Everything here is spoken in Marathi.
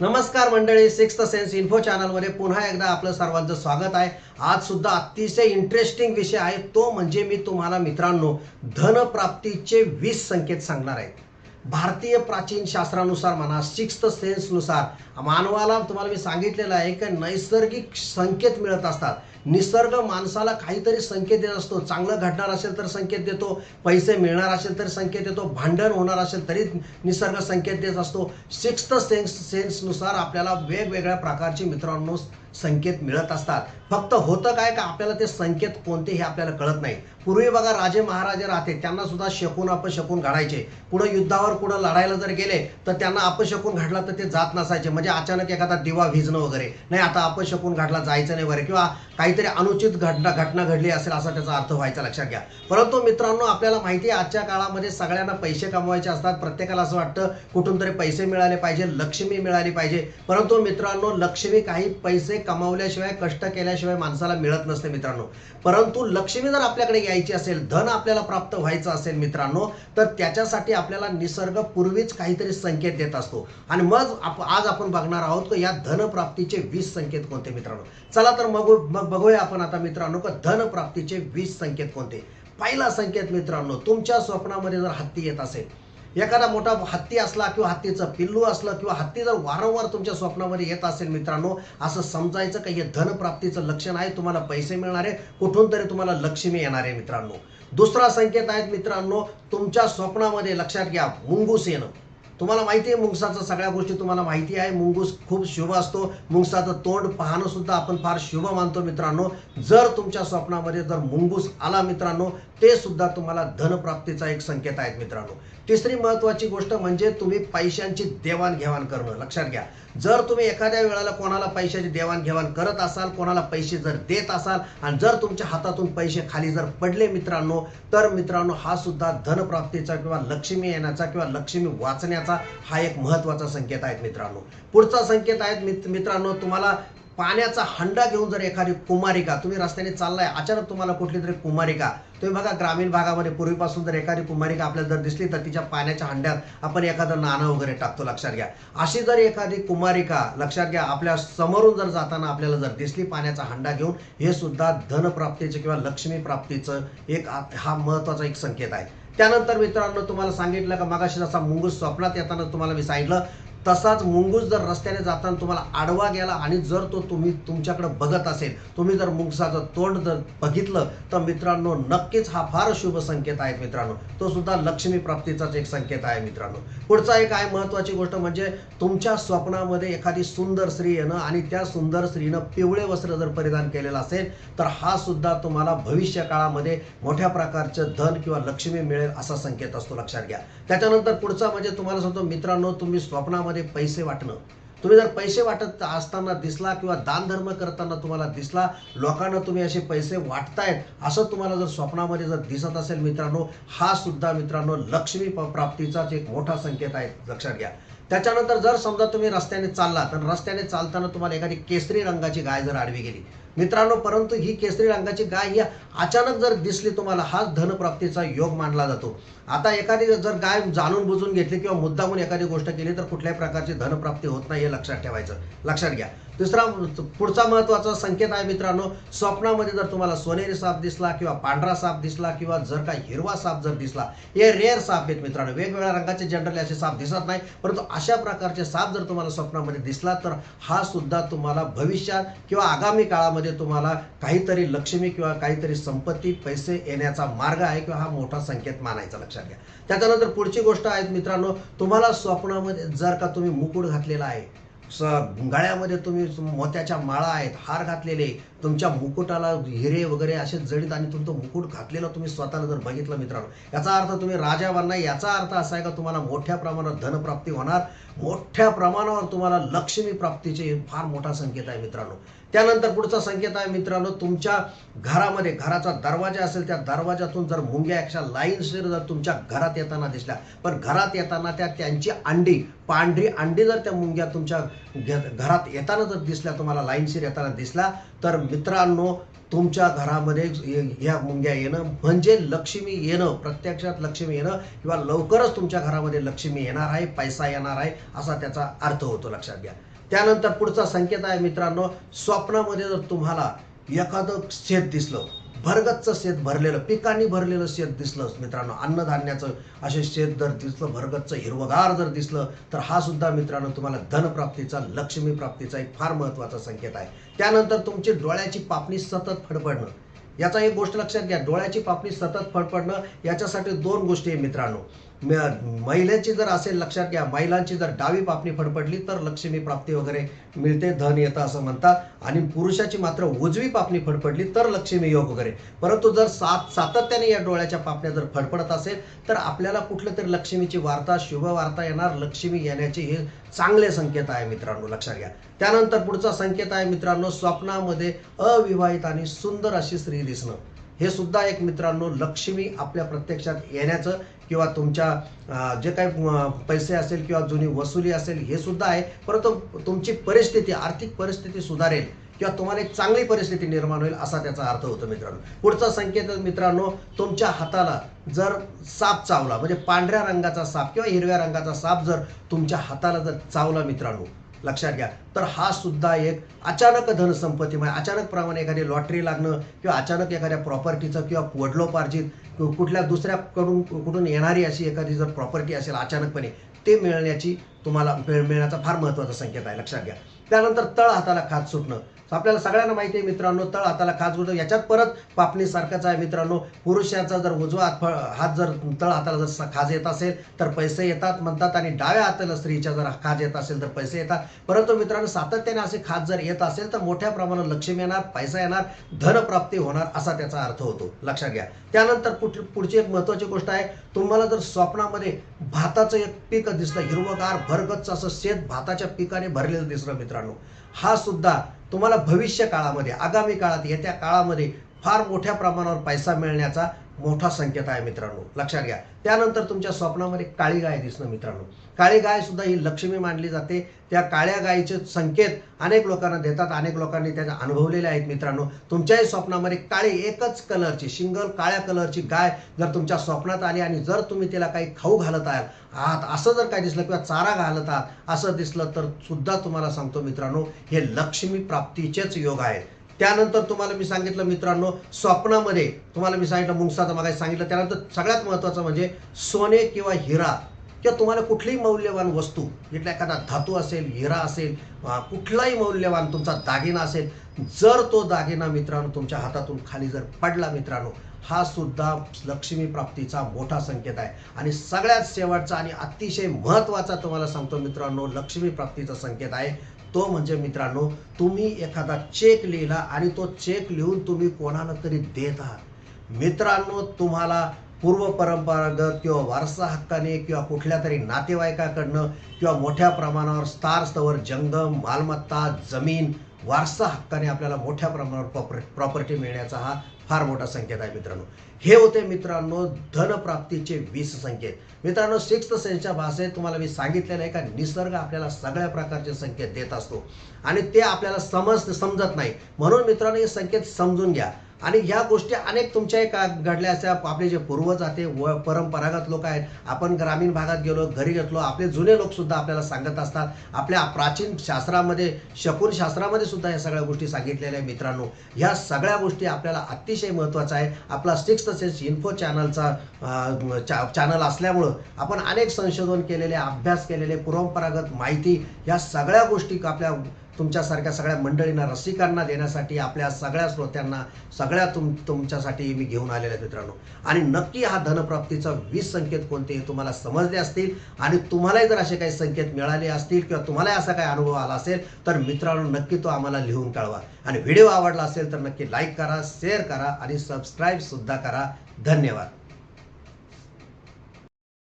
नमस्कार मंडळी सिक्स्थ सेन्स इन्फो चॅनलमध्ये पुन्हा एकदा आपलं सर्वांचं स्वागत आहे. आज सुद्धा अतिशय इंटरेस्टिंग विषय आहे. तो म्हणजे मी तुम्हाला मित्रांनो धनप्राप्तीचे वीस संकेत सांगणार आहे. भारतीय प्राचीन शास्त्रानुसार म्हणा सिक्स्थ सेन्सनुसार मानवाला तुम्हाला मी सांगितलेलं आहे की नैसर्गिक संकेत मिळत असतात. निसर्ग माणसाला काहीतरी संकेत देत असतो. चांगलं घडणार असेल तर संकेत देतो. पैसे मिळणार असेल तर संकेत देतो. भांडण होणार असेल तरी निसर्ग संकेत देत असतो. सिक्स्थ सेन्स सेन्सनुसार आपल्याला वेगवेगळ्या प्रकारचे मित्रांनो संकेत मिळत असतात. फक्त होतं काय का आपल्याला ते संकेत कोणते हे आपल्याला कळत नाही. पूर्वी बघा राजे महाराजे राहते. त्यांना सुद्धा शकून अपशकून घडायचे कुठं युद्धावर कुठं लढायला जर गेले तर त्यांना अपशकून घडला तर ते जात नसायचे. म्हणजे अचानक एखादा दिवा भिजणं वगैरे. नाही आता अपशकून घडला जायचं नाही वगैरे किंवा काही काहीतरी अनुचित घटना घटना घडली असेल असा त्याचा अर्थ व्हायचा लक्षात घ्या. परंतु मित्रांनो आपल्याला माहिती आहे आजच्या काळामध्ये सगळ्यांना पैसे कमवायचे असतात. प्रत्येकाला असं वाटतं कुठून तरी पैसे मिळाले पाहिजे लक्ष्मी मिळाली पाहिजे. परंतु मित्रांनो लक्ष्मी काही पैसे कमावल्याशिवाय कष्ट केल्याशिवाय माणसाला मिळत नसते मित्रांनो. परंतु लक्ष्मी जर आपल्याकडे यायची असेल धन आपल्याला प्राप्त व्हायचं असेल मित्रांनो तर त्याच्यासाठी आपल्याला निसर्ग पूर्वीच काहीतरी संकेत देत असतो. आणि मग आज आपण बघणार आहोत की या धनप्राप्तीचे वीस संकेत कोणते मित्रांनो? चला तर मग मग बघूया आपण आता मित्रांनो का धनप्राप्तीचे वीस संकेत कोणते? पहिला संकेत मित्रांनो तुमच्या स्वप्नामध्ये जर हत्ती येत असेल एखादा मोठा हत्ती असला किंवा हत्तीचं पिल्लू असलं किंवा हत्ती जर वारंवार तुमच्या स्वप्नामध्ये येत असेल मित्रांनो असं समजायचं का हे धनप्राप्तीचं लक्षण आहे तुम्हाला पैसे मिळणार आहे कुठून तरी तुम्हाला लक्ष्मी येणार आहे मित्रांनो. दुसरा संकेत आहे मित्रांनो तुमच्या स्वप्नामध्ये लक्षात घ्या मुंगूस येणं. तुम्हाला माहिती आहे मुंगसाचं सगळ्या गोष्टी तुम्हाला माहिती आहे. मुंगूस खूप शुभ असतो. मुंगसाचं तोंड पाहणं सुद्धा आपण फार शुभ मानतो मित्रांनो. जर तुमच्या स्वप्नामध्ये जर मुंगूस आला मित्रांनो ते सुद्धा तुम्हाला धनप्राप्तीचा एक संकेत आहेत मित्रांनो. तिसरी महत्वाची गोष्ट म्हणजे तुम्ही पैशांची देवाणघेवाण करणं. लक्षात घ्या. जर तुम्ही एखाद्या वेळेला कोणाला पैशाची देवाणघेवाण करत असाल कोणाला पैसे जर देत असाल आणि जर तुमच्या हातातून पैसे खाली जर पडले मित्रांनो तर मित्रांनो हा सुद्धा धनप्राप्तीचा किंवा लक्ष्मी येण्याचा किंवा लक्ष्मी वाचण्याचा हा एक महत्त्वाचा संकेत आहे मित्रांनो. पुढचा संकेत आहे मित्रांनो तुम्हाला पाण्याचा हंडा घेऊन जर एखादी कुमारिका तुम्ही रस्त्याने चाललाय अचानक तुम्हाला कुठली तरी कुमारिका तुम्ही बघा ग्रामीण भागामध्ये पूर्वीपासून जर एखादी कुमारिका आपल्याला जर दिसली तर तिच्या पाण्याच्या हंड्यात आपण एखादं नाणं वगैरे टाकतो लक्षात घ्या. अशी जर एखादी कुमारिका लक्षात घ्या आपल्या समोरून जर जाताना आपल्याला जर दिसली पाण्याचा हंडा घेऊन हे सुद्धा धनप्राप्तीचं किंवा लक्ष्मी प्राप्तीचं एक हा महत्त्वाचा एक संकेत आहे. त्यानंतर मित्रांनो तुम्हाला सांगितलं का मगाशी जसा मुंगूस स्वप्नात येताना तुम्हाला मी सांगितलं तसाच मुंगूस जर रस्त्याने जाताना तुम्हाला आडवा गेला आणि जर तो तुम्ही तुमच्याकडे बघत असेल तुम्ही जर मुंगसाचं तोंड जर बघितलं तर मित्रांनो नक्कीच हा फार शुभ संकेत आहे मित्रांनो. तो सुद्धा लक्ष्मी प्राप्तीचाच एक संकेत आहे मित्रांनो. पुढचा एक आहे महत्त्वाची गोष्ट म्हणजे तुमच्या स्वप्नामध्ये एखादी सुंदर स्त्री येणं आणि त्या सुंदर स्त्रीनं पिवळे वस्त्र जर परिधान केलेलं असेल तर हा सुद्धा तुम्हाला भविष्य काळामध्ये मोठ्या प्रकारचं धन किंवा लक्ष्मी मिळेल असा संकेत असतो. लक्षात घ्या. त्याच्यानंतर पुढचा म्हणजे तुम्हाला सांगतो मित्रांनो तुम्ही स्वप्नामध्ये पैसे वाटणं. तुम्ही जर पैसे वाटत असताना दिसला किंवा दानधर्म करताना तुम्हाला दिसला लोकांना तुम्ही असे पैसे वाटतायत असं तुम्हाला जर स्वप्नामध्ये जर दिसत असेल मित्रांनो हा सुद्धा मित्रांनो लक्ष्मी प्राप्तीचाच एक मोठा संकेत आहे. लक्षात घ्या. त्याच्यानंतर जर समजा तुम्ही रस्त्याने चालला तर रस्त्याने चालताना तुम्हाला एखादी केसरी रंगाची गाय जर आडवी गेली मित्रांनो परंतु ही केसरी रंगाची गाय ही अचानक जर दिसली तुम्हाला हाच धनप्राप्तीचा योग मानला जातो. आता एखादी जर गाय जाणून बुजून घेतली किंवा मुद्दामून एखादी गोष्ट केली तर कुठल्याही प्रकारची धनप्राप्ती होत नाही हे लक्षात ठेवायचं. लक्षात घ्या. दुसरा पुढचा महत्त्वाचा संकेत आहे मित्रांनो स्वप्नामध्ये जर तुम्हाला सोनेरी साप दिसला किंवा पांढरा साप दिसला किंवा जर का हिरवा साप जर दिसला हे रेअर साप आहेत मित्रांनो. वेगवेगळ्या रंगाचे जनरली असे साप दिसत नाही परंतु अशा प्रकारचे साप जर तुम्हाला स्वप्नामध्ये दिसला तर हा सुद्धा तुम्हाला भविष्यात किंवा आगामी काळामध्ये तुम्हाला काहीतरी लक्ष्मी किंवा काहीतरी संपत्ती पैसे येण्याचा मार्ग आहे किंवा हा मोठा संकेत मानायचा लक्षात घ्या. त्याच्यानंतर पुढची गोष्ट आहे मित्रांनो तुम्हाला स्वप्नामध्ये जर का तुम्ही मुकुट घातलेला आहे स गळ्यामध्ये तुम्ही मोत्याच्या माळा आहेत हार घातलेले तुमच्या मुकुटाला हिरे वगैरे असे जडित आणि तुमचं मुकुट घातलेलं तुम्ही स्वतःला जर बघितलं मित्रांनो याचा अर्थ तुम्ही राजा बनणार याचा अर्थ असा आहे का तुम्हाला मोठ्या प्रमाणात धनप्राप्ती होणार मोठ्या प्रमाणावर तुम्हाला लक्ष्मी प्राप्तीचे फार मोठा संकेत आहे मित्रांनो. त्यानंतर पुढचा संकेत आहे मित्रांनो तुमच्या घरामध्ये घराचा दरवाजा असेल त्या दरवाजातून जर मुंग्या अशा लाईनशीर जर तुमच्या घरात येताना दिसल्या पण घरात येताना त्या त्यांची अंडी पांढरी अंडी जर त्या मुंग्या तुमच्या घ- घरात येताना जर दिसल्या तुम्हाला लाईनशीर येताना दिसला तर मित्रांनो तुमच्या घरामध्ये ह्या मुंग्या येणं म्हणजे लक्ष्मी येणं प्रत्यक्षात लक्ष्मी येणं किंवा लवकरच तुमच्या घरामध्ये लक्ष्मी येणार आहे पैसा येणार आहे असा त्याचा अर्थ होतो लक्षात घ्या. त्यानंतर पुढचा संकेत आहे मित्रांनो स्वप्नामध्ये जर तुम्हाला एखादं शेत दिसलं भरगच्च शेत भरलेलं पिकांनी भरलेलं शेत दिसलं. मित्रांनो अन्नधान्याचं असे शेत जर दिसलं भरगच्च हिरवगार जर दिसलं तर हा सुद्धा मित्रांनो तुम्हाला धनप्राप्तीचा लक्ष्मी प्राप्तीचा एक फार महत्त्वाचा संकेत आहे. त्यानंतर तुमची डोळ्याची पापणी सतत फडफडणं. याचा एक गोष्ट लक्षात घ्या डोळ्याची पापणी सतत फडफडणं याच्यासाठी दोन गोष्टी आहे मित्रांनो. महिलेची जर असेल लक्षात घ्या महिलांची जर डावी पापणी फडफडली तर लक्ष्मी प्राप्ती वगैरे मिळते धन येतं असं म्हणतात. आणि पुरुषाची मात्र उजवी पापणी फडफडली तर लक्ष्मी योग वगैरे. परंतु जर सात सातत्याने या डोळ्याच्या पापण्या जर फडफडत असेल तर आपल्याला कुठलं तरी लक्ष्मीची वार्ता शुभ वार्ता येणार. लक्ष्मी येण्याचे हे चांगले संकेत आहे मित्रांनो लक्षात घ्या. त्यानंतर पुढचा संकेत आहे मित्रांनो स्वप्नामध्ये अविवाहित आणि सुंदर अशी स्त्री दिसणं. हे सुद्धा एक मित्रांनो लक्ष्मी आपल्या प्रत्यक्षात येण्याचं किंवा तुमच्या जे काही पैसे असेल किंवा जुनी वसुली असेल हे सुद्धा आहे. परंतु तुमची परिस्थिती आर्थिक परिस्थिती सुधारेल किंवा तुम्हाला एक चांगली परिस्थिती निर्माण होईल असा त्याचा अर्थ होतो मित्रांनो. पुढचा संकेत मित्रांनो तुमच्या हाताला जर साप चावला म्हणजे पांढऱ्या रंगाचा साप किंवा हिरव्या रंगाचा साप जर तुमच्या हाताला जर चावला मित्रांनो लक्षात घ्या. तर हा सुद्धा एक अचानक धनसंपत्ती म्हणजे अचानक प्रमाणे एखादी लॉटरी लागणं किंवा अचानक एखाद्या प्रॉपर्टीचं किंवा वडलोपार्जित कुठल्या दुसऱ्याकडून कुठून येणारी अशी एखादी जर प्रॉपर्टी असेल अचानकपणे ते मिळण्याची तुम्हाला मिळण्याचा फार महत्त्वाचा संकेत आहे. लक्षात घ्या. त्यानंतर तळ हाताला खात सुटणं. आपल्याला सगळ्यांना माहिती आहे मित्रांनो तळ हाताला खास सुटणं याच्यात परत पापणीसारखंच आहे मित्रांनो. पुरुषाचा जर उजवा हात हात जर तळ हाताला जर खाज येत असेल तर पैसे येतात म्हणतात आणि डाव्या हाताला स्त्रीच्या जर खाज येत असेल तर पैसे येतात. परंतु मित्रांनो सातत्याने असे खाज जर येत असेल तर मोठ्या प्रमाणात लक्ष्मी येणार पैसा येणार धनप्राप्ती होणार असा त्याचा अर्थ होतो. लक्षात घ्या. त्यानंतर पुढची एक महत्वाची गोष्ट आहे तुम्हाला जर स्वप्नामध्ये भाताचं एक पीक दिसलं हिरवगार भरगच्च असं शेत भाताच्या पिकाने भरलेलं दिसलं मित्रांनो हा सुद्धा तुम्हाला भविष्य काळामध्ये आगामी काळात येत्या काळामध्ये फार मोठ्या प्रमाणावर पैसा मिळण्याचा मोठा संकेत आहे मित्रांनो. लक्षात घ्या. त्यानंतर तुमच्या स्वप्नामध्ये काळी गाय दिसणं मित्रांनो. काळी गाय सुद्धा ही लक्ष्मी मानली जाते. त्या काळ्या गायीचे संकेत अनेक लोकांना देतात. अनेक लोकांनी त्याचा अनुभवलेले आहेत मित्रांनो. तुमच्याही स्वप्नामध्ये काळी एकच कलरची सिंगल काळ्या कलरची गाय जर तुमच्या स्वप्नात आली आणि जर तुम्ही तिला काही खाऊ घालत आहात आहात असं जर काय दिसलं किंवा चारा घालत आहात असं दिसलं तर सुद्धा तुम्हाला सांगतो मित्रांनो हे लक्ष्मी प्राप्तीचेच योग आहेत. त्यानंतर तुम्हाला मी सांगितलं मित्रांनो स्वप्नामध्ये तुम्हाला मी सांगितलं मुंगसाचं मागायला सांगितलं त्यानंतर सगळ्यात महत्त्वाचं म्हणजे सोने किंवा हिरा किंवा तुम्हाला कुठलीही मौल्यवान वस्तू इथला एखादा धातू असेल हिरा असेल कुठलाही मौल्यवान तुमचा दागिना असेल जर तो दागिना मित्रांनो तुमच्या हातातून खाली जर पडला मित्रांनो हा सुद्धा लक्ष्मी प्राप्तीचा मोठा संकेत आहे. आणि सगळ्यात शेवटचा आणि अतिशय महत्त्वाचा तुम्हाला सांगतो मित्रांनो लक्ष्मी प्राप्तीचा संकेत आहे. तो म्हणजे मित्रांनो तुम्ही एखादा चेक लिहिला आणि तो चेक लिहून तुम्ही कोणाला तरी देत आहात. मित्रांनो तुम्हाला पूर्व परंपरागत किंवा वारसा हक्काने किंवा कुठल्या तरी नातेवाईकाकडनं किंवा मोठ्या प्रमाणावर स्थारस्तवर जंगम मालमत्ता जमीन वारसा हक्काने आपल्याला मोठ्या प्रमाणावर प्रॉपर प्रॉपर्टी मिळण्याचा हा फार मोठा संकेत आहे मित्रांनो. हे होते मित्रांनो धनप्राप्तीचे वीस संकेत. मित्रांनो सिक्स्थ सेन्सच्या भाषेत तुम्हाला मी सांगितलेलं आहे का निसर्ग आपल्याला सगळ्या प्रकारचे संकेत देत असतो. आणि ते आपल्याला समज समजत नाही. म्हणून मित्रांनो हे संकेत समजून घ्या. आणि ह्या गोष्टी अनेक तुमच्या का घडल्या असल्या आपले जे पूर्वज आहे व परंपरागत लोक आहेत आपण ग्रामीण भागात गेलो घरी घेतलो आपले जुने लोकसुद्धा आपल्याला सांगत असतात. आपल्या प्राचीन शास्त्रामध्ये शकुन शास्त्रामध्ये सुद्धा या सगळ्या गोष्टी सांगितलेल्या आहे मित्रांनो. ह्या सगळ्या गोष्टी आपल्याला अतिशय महत्त्वाचा आहे. आपला सिक्स तसेच इन्फो चॅनलचा चा चॅनल असल्यामुळं आपण अनेक संशोधन केलेले अभ्यास केलेले परंपरागत माहिती ह्या सगळ्या गोष्टी आपल्या तुमच्यासारख्या सगळ्या मंडळींना रसिकांना देण्यासाठी आपल्या सगळ्या श्रोत्यांना सगळ्या तुम तुमच्यासाठी मी घेऊन आलेले मित्रांनो. आणि नक्की हा धनप्राप्तीचा वीस संकेत कोणते हे तुम्हाला समजले असतील आणि तुम्हालाही जर असे काही संकेत मिळाले असतील किंवा तुम्हालाही असा काही अनुभव आला असेल तर मित्रांनो नक्की तो आम्हाला लिहून कळवा. आणि व्हिडिओ आवडला असेल तर नक्की लाईक करा शेअर करा आणि सबस्क्राईबसुद्धा करा. धन्यवाद.